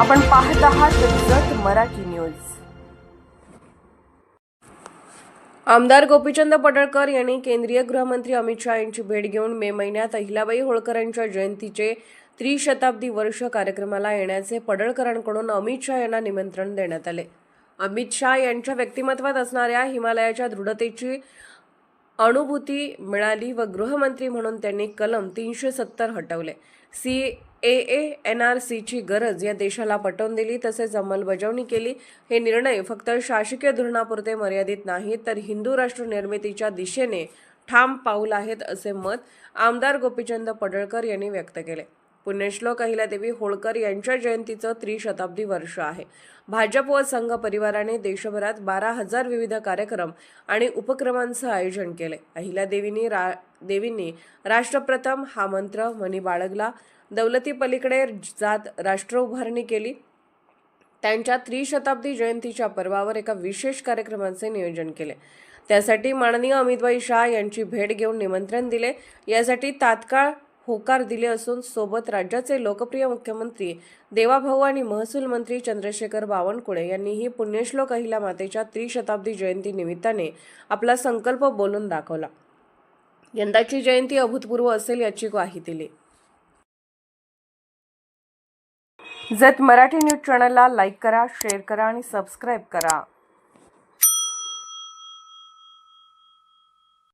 आपण पाहत आहात जत मराठी न्यूज. आमदार गोपीचंद पडळकर यांनी केंद्रीय गृहमंत्री अमित शहा यांची भेट घेऊन मे महिन्यात अहिलाबाई होळकरांच्या जयंतीचे त्रिशताब्दी वर्ष कार्यक्रमाला येण्याचे पडळकरांकडून अमित शहा यांना निमंत्रण देण्यात आले. अमित शहा यांच्या व्यक्तिमत्वात असणाऱ्या हिमालयाच्या दृढतेची अनुभूती मिळाली व गृहमंत्री म्हणून त्यांनी कलम तीनशे सत्तर हटवले. C A A N R सीची गरज या देशाला पटवून दिली तसेच अंमलबजावणी केली. हे निर्णय फक्त शासकीय धोरणापुरते मर्यादित नाहीत तर हिंदू राष्ट्र निर्मितीच्या दिशेने ठाम पाऊल आहेत असे मत आमदार गोपीचंद पडळकर यांनी व्यक्त केले. पुण्यश्लोक अहिल्यादेवी होळकर यांच्या जयंतीचं त्रिशताब्दी वर्ष आहे. भाजप व संघ परिवाराने देशभरात बारा हजार विविध कार्यक्रम आणि उपक्रमांचं आयोजन केले. अहिल्यादेवींनी रा देवींनी राष्ट्रप्रथम हा मंत्र मनी बाळगला. दौलती पलीकडे जात राष्ट्र उभारणी केली. त्यांच्या त्रिशताब्दी जयंतीच्या पर्वावर एका विशेष कार्यक्रमाचे नियोजन केले. त्यासाठी माननीय अमितभाई शाह यांची भेट घेऊन निमंत्रण दिले. यासाठी तात्काळ होकार दिले असून सोबत राज्याचे लोकप्रिय मुख्यमंत्री देवाभाऊ आणि महसूल मंत्री चंद्रशेखर बावनकुळे यांनीही पुण्यश्लोक अहिल्या मातेच्या त्रिशताब्दी जयंती निमित्ताने आपला संकल्प बोलून दाखवला. यंदाची जयंती अभूतपूर्व असेल याची ग्वाही दिली. जत मराठी न्यूज चॅनलला लाईक करा शेअर करा आणि सबस्क्राईब करा.